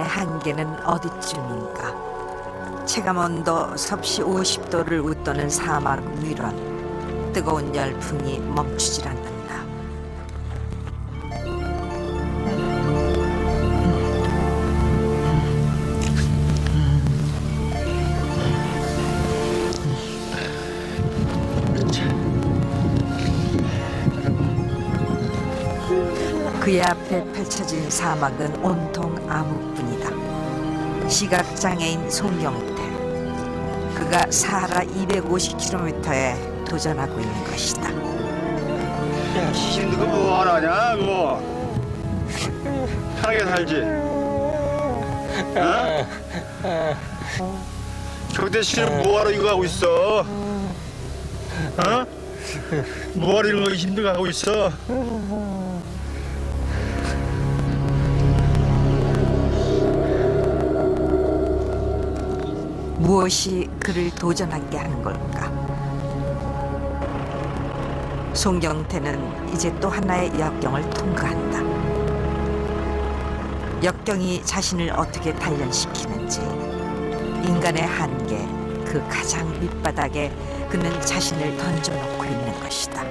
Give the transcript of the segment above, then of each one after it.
한계는 어디쯤인가? 체감온도 섭씨 50도를 웃도는 사막 위론 뜨거운 열풍이 멈추질 않는다. 그의 앞에 펼쳐진 사막은 온통 암흑뿐이다. 시각장애인 송경태. 그가 사하라 250km에 도전하고 있는 것이다. 야, 힘든 거뭐 하나냐, 뭐. 편하게 살지. 어? 교대 씨는 뭐하러 이거 하고 있어? 어? 뭐하러 이런 거거 하고 있어? 무엇이 그를 도전하게 하는 걸까? 송경태는 이제 또 하나의 역경을 통과한다. 역경이 자신을 어떻게 단련시키는지 인간의 한계 그 가장 밑바닥에 그는 자신을 던져놓고 있는 것이다.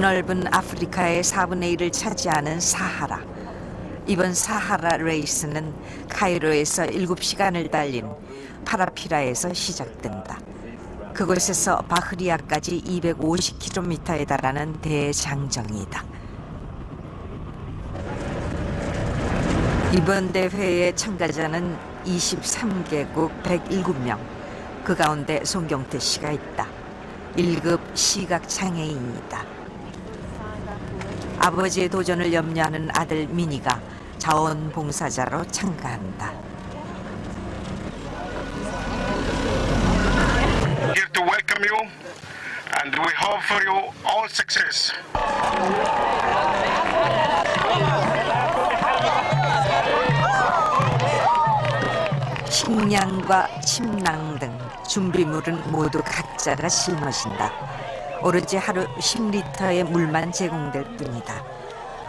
드넓은 아프리카의 4분의 1을 차지하는 사하라. 이번 사하라 레이스는 카이로에서 7시간을 달린 파라피라에서 시작된다. 그곳에서 바흐리아까지 250km에 달하는 대장정이다. 이번 대회의 참가자는 23개국 107명. 그 가운데 송경태 씨가 있다. 1급 시각장애인이다. 아버지의 도전을 염려하는 아들 미니가 자원봉사자로 참가한다. 식량과 침낭 등 준비물은 모두 각자가 짊어진다. 오로지 하루 10리터의 물만 제공될 뿐이다.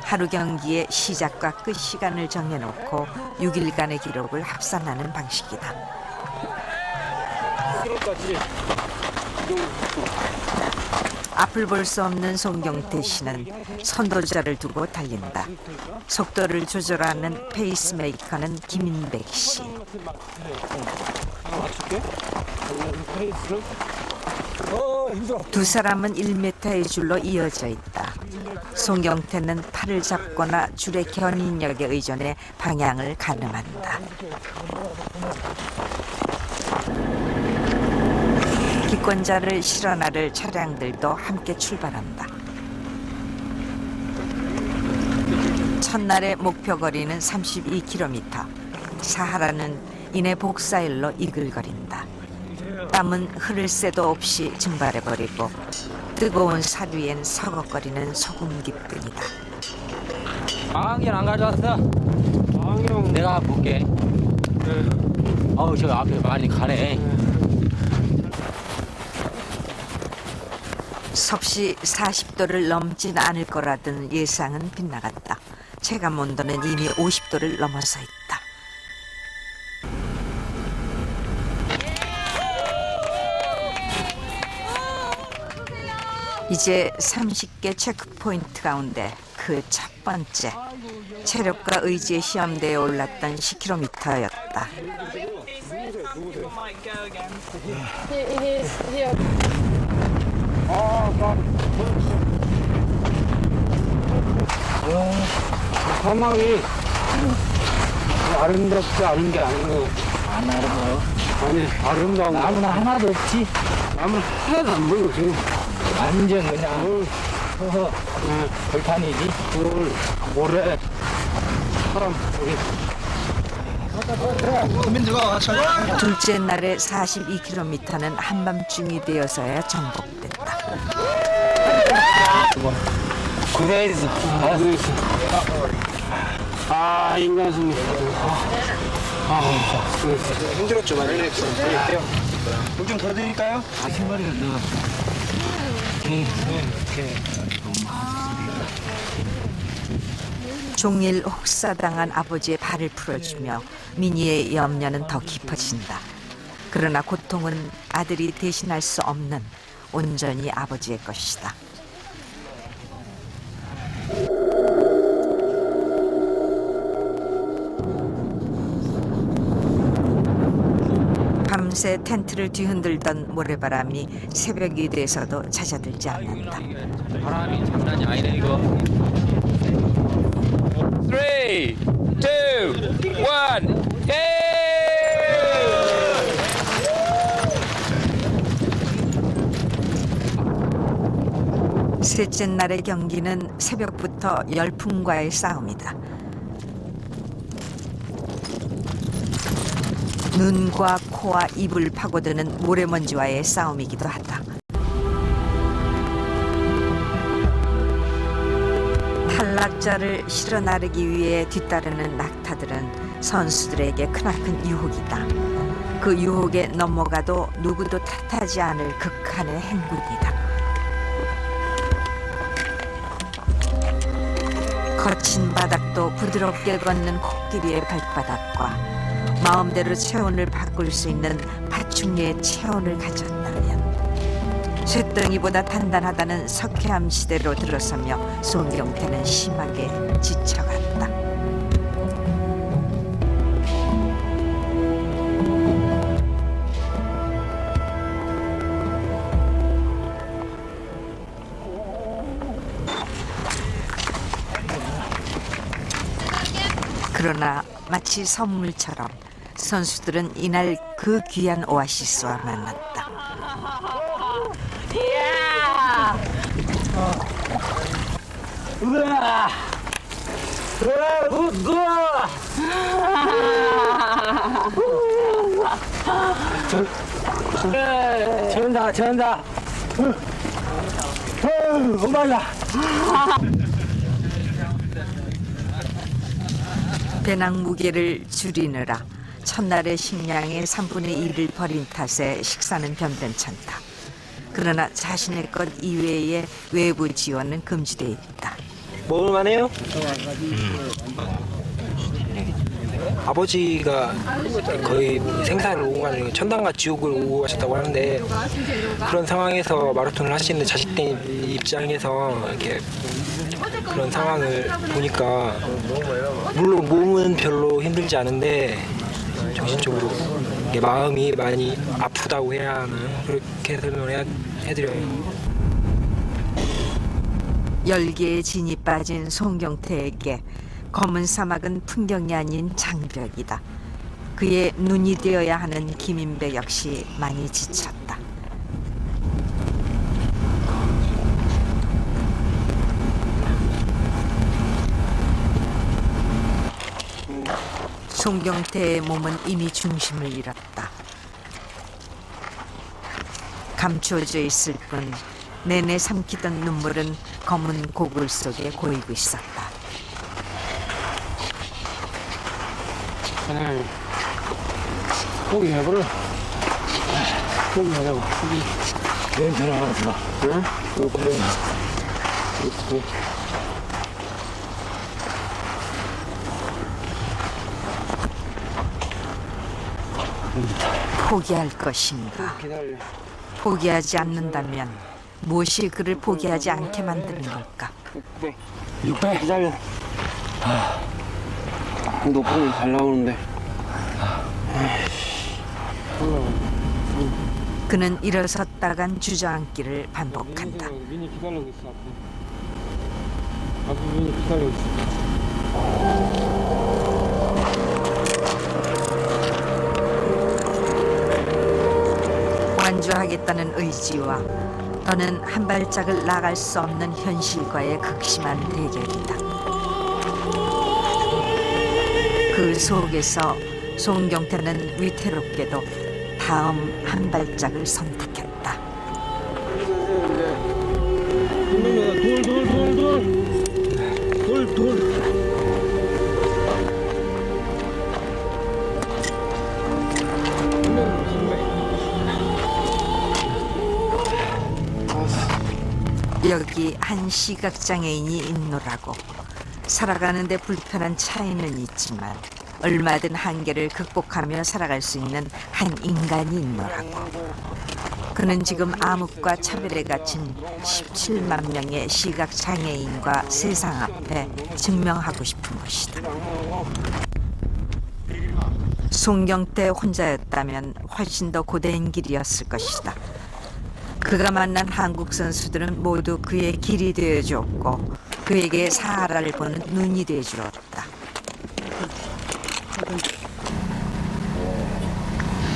하루 경기의 시작과 끝 시간을 정해놓고 6일간의 기록을 합산하는 방식이다. 앞을 볼 수 없는 송경태 씨는 선도자를 두고 달린다. 속도를 조절하는 페이스메이커는 김인백 씨. 두 사람은 1m의 줄로 이어져 있다. 송경태는 팔을 잡거나 줄의 견인력에 의존해 방향을 가늠한다. 기권자를 실어나를 차량들도 함께 출발한다. 첫날의 목표 거리는 32km. 사하라는 이내 복사일로 이글거린다. 땀은 흐를 새도 없이 증발해버리고 뜨거운 사류엔 서걱거리는 소금 기뿐이다. 망원경 안 가져왔어? 망경 내가 볼게. 어우 저 앞에 많이 가네. 섭씨 40도를 넘진 않을 거라던 예상은 빗나갔다. 체감 온도는 이미 50도를 넘어서 있다. 이제 30개 체크포인트 가운데 그 첫 번째 체력과 의지의 시험대에 올랐던 10km였다. 사막이 아름답지 않은 게 아니고 안 아름다워. 아니 아름다운 거 나무는 하나도 없지. 나무 하나도 안 보여 지금 완전 그냥 허허 네, 벌판이지. 돌 모래 사람 여기 둘째 날의 42km는 한밤중이 되어서야 정복됐다. 고생했어. 아, 고생했어. 아, 인간 승리. 아, 아. 힘들었죠 많이. 그래요. 좀더 드릴까요? 아 신발이가 너. 종일 혹사당한 아버지의 발을 풀어주며 미니의 염려는 더 깊어진다. 그러나 고통은 아들이 대신할 수 없는 온전히 아버지의 것이다. 밤새 텐트를 뒤흔들던 모래바람이 새벽이 돼서도 잦아들지 않는다. 바람이 장난이 아니네 이거. 3, 2, 1, 셋째 날의 경기는 새벽부터 열풍과의 싸움이다. 눈과 코와 입을 파고드는 모래먼지와의 싸움이기도 하다. 탈락자를 실어 나르기 위해 뒤따르는 낙타들은 선수들에게 크나큰 유혹이다. 그 유혹에 넘어가도 누구도 탓하지 않을 극한의 행군이다. 거친 바닥도 부드럽게 걷는 코끼리의 발바닥과 마음대로 체온을 바꿀 수 있는 파충류의 체온을 가졌다면 쇠덩이보다 단단하다는 석회암 시대로 들어서며 송경태는 심하게 지쳐갔다. 그러나 마치 선물처럼 선수들은 이날 그 귀한 오아시스와 만났다. 전다, 전다. 엄마야. 배낭 무게를 줄이느라 첫날의 식량의 3분의 1을 버린 탓에 식사는 변변찮다. 그러나 자신의 것 이외의 외부 지원은 금지되어 있다. 먹을만해요? 아버지가 거의 생사를 오고 가는 천당과 지옥을 오고 가셨다고 하는데 그런 상황에서 마라톤을 하시는 자식된 입장에서 이렇게 그런 상황을 보니까 물론 몸은 별로 힘들지 않은데 정신적으로 마음이 많이 아프다고 해야 하나 그렇게 설명을 해드려요. 열기에 진이 빠진 송경태에게 검은 사막은 풍경이 아닌 장벽이다. 그의 눈이 되어야 하는 김인배 역시 많이 지쳤다. 송경태의 몸은 이미 중심을 잃었다. 감추어져 있을 뿐 내내 삼키던 눈물은 검은 고글 속에 고이고 있었다. 하나, 고기 해보라. 고기 하자고. 고기. 냄새 나가서. 응? 그래. 그래. 포기할 것인가? 포기하지 않는다면 무엇이 그를 포기하지 않게 만드는 걸까? 600. 600. 기다려. 높으면 잘 나오는데. 그는 일어섰다간 주저앉기를 반복한다. 민이 기다리고 있어. 앞에. 앞에 민이 기다리고 있어. 완주하겠다는 의지와 더는 한 발짝을 나갈 수 없는 현실과의 극심한 대결이다. 그 속에서 송경태는 위태롭게도 다음 한 발짝을 선택했다. 민이 돌돌 돌 돌 돌 돌 여기 한 시각 장애인이 있노라고. 살아가는데 불편한 차이는 있지만 얼마든 한계를 극복하며 살아갈 수 있는 한 인간이 있노라고. 그는 지금 암흑과 차별에 갇힌 17만 명의 시각 장애인과 세상 앞에 증명하고 싶은 것이다. 송경태 혼자였다면 훨씬 더 고된 길이었을 것이다 그가 만난 한국 선수들은 모두 그의 길이 되어 주었고 그에게 사하라를 보는 눈이 되어 주었다.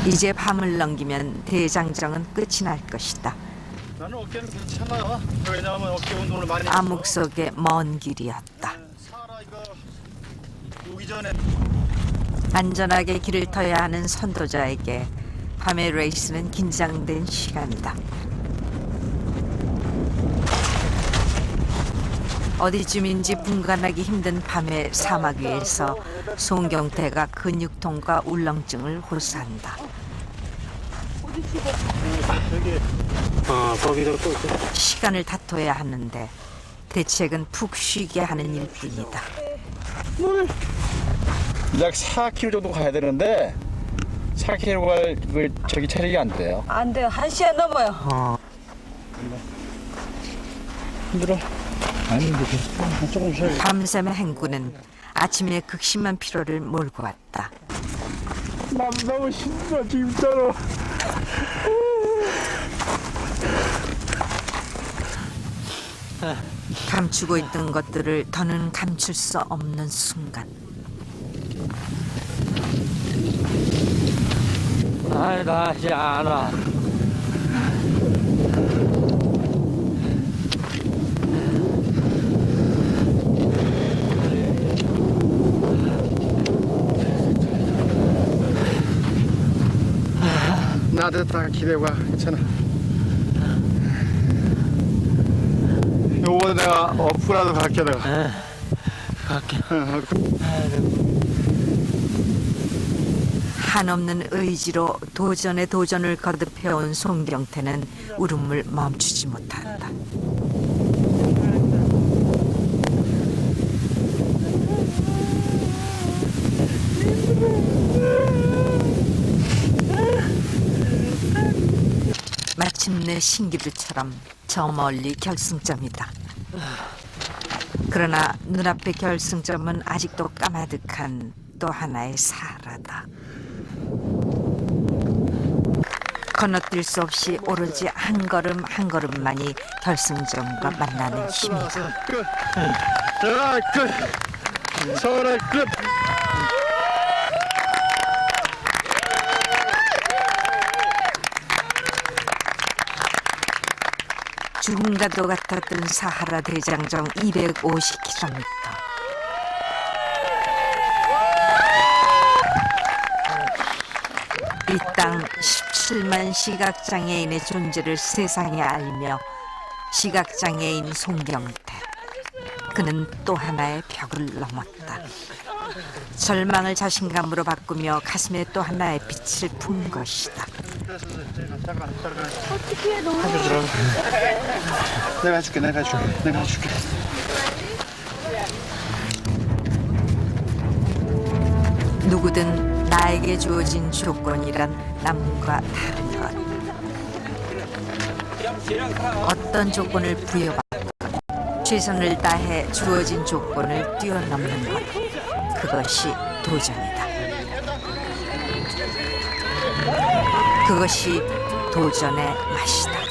이제 밤을 넘기면 대장정은 끝이 날 것이다. 나는 어깨는 괜찮아 왜냐하면 어깨 운동을 많이 암흑 속의 먼 길이었다. 살아 이거 오기 전에 안전하게 길을 터야 하는 선도자에게 밤의 레이스는 긴장된 시간이다. 어디쯤인지 분간하기 힘든 밤의 사막 위에서 송경태가 근육통과 울렁증을 호소한다. 어, 있어. 시간을 다퉈야 하는데 대책은 푹 쉬게 하는 일뿐이다. 약 4km 정도 가야 되는데 4km 갈 그, 저기 체력이 안 돼요 안 돼요. 한 시간 넘어요. 힘들어 쉬어 밤샘의 행군은 아침에 극심한 피로를 몰고 왔다. 난 너무 힘들어 진짜로 감추고 있던 것들을 더는 감출 수 없는 순간. 아이, 나 이제 안 다 기대봐 괜찮아 요번에 내가 어프라도 갈게 내가 갈게. 한없는 의지로 도전에 도전을 거듭해온 송경태는 울음을 멈추지 못한다. 마침내 신기루처럼 저 멀리 결승점이다. 그러나 눈앞의 결승점은 아직도 까마득한 또 하나의 사라다. 건너뛸 수 없이 오로지 한 걸음 한 걸음만이 결승점과 만나는 힘이다. 끝 자, 끝 서울의 끝 죽음과도 같았던 사하라 대장정 250km. 이 땅 17만 시각장애인의 존재를 세상에 알며 시각장애인 송경태. 그는 또 하나의 벽을 넘었다. 절망을 자신감으로 바꾸며 가슴에 또 하나의 빛을 푼 것이다. 내가 해줄게 내가 해줄게 내가 해줄게 누구든 나에게 주어진 조건이란 남과 다른 것. 어떤 조건을 부여받건 최선을 다해 주어진 조건을 뛰어넘는 것. 그것이 도전이다. 그것이 도전의 맛이다.